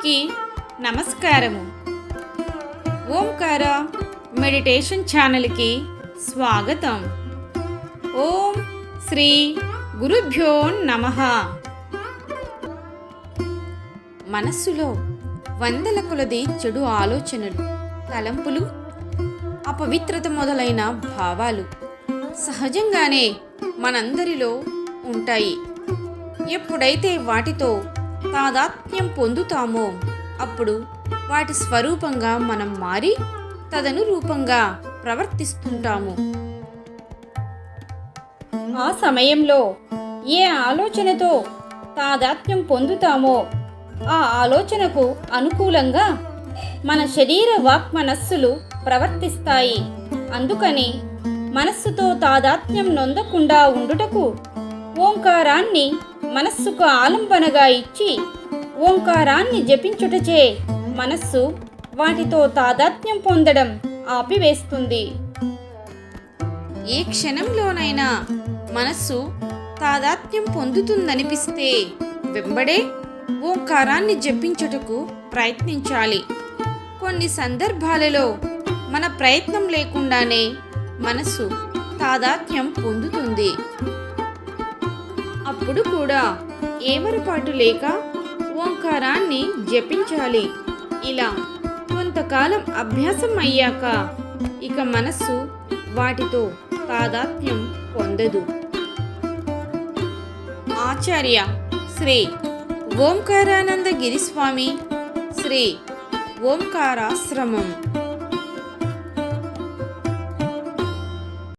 అందరికీ నమస్కారము. ఓంకార మెడిటేషన్ ఛానల్కి స్వాగతం. ఓం శ్రీ గురుభ్యో నమ. మనస్సులో వందల కొలది చెడు ఆలోచనలు తలంపులు అపవిత్రత మొదలైన భావాలు సహజంగానే మనందరిలో ఉంటాయి. ఎప్పుడైతే వాటితో తాదాత్మ్యం పొందుతామో. అప్పుడు వాటి స్వరూపంగా మనం మారి తదనురూపంగా ప్రవర్తిస్తుంటాము. ఆ సమయంలో ఏ ఆలోచనతో తాదాత్మ్యం పొందుతామో ఆ ఆలోచనకు అనుకూలంగా మన శరీర వాక్ మనస్సులు ప్రవర్తిస్తాయి. అందుకని మనస్సుతో తాదాత్మ్యం నొందకుండా ఉండుటకు ఓంకారాన్ని మనస్సుకు ఆలంబనగా ఇచ్చి ఓంకారాన్ని జపించుటచే మనస్సు వాటితో తాదాత్మ్యం పొందడం ఆపివేస్తుంది. ఏ క్షణంలోనైనా మనస్సు తాదాత్మ్యం పొందుతుందనిపిస్తే వెంబడే ఓంకారాన్ని జపించుటకు ప్రయత్నించాలి. కొన్ని సందర్భాలలో మన ప్రయత్నం లేకుండానే మనస్సు తాదాత్మ్యం పొందుతుంది. అప్పుడు కూడా ఏమరపాటు లేక ఓంకారాన్ని జపించాలి. ఇలా కొంతకాలం అభ్యాసం అయ్యాక ఇక మనస్సు వాటితో తాదాత్మ్యం పొందదు. ఆచార్య శ్రీ ఓంకారానంద గిరిస్వామి శ్రీ ఓంకారాశ్రమం.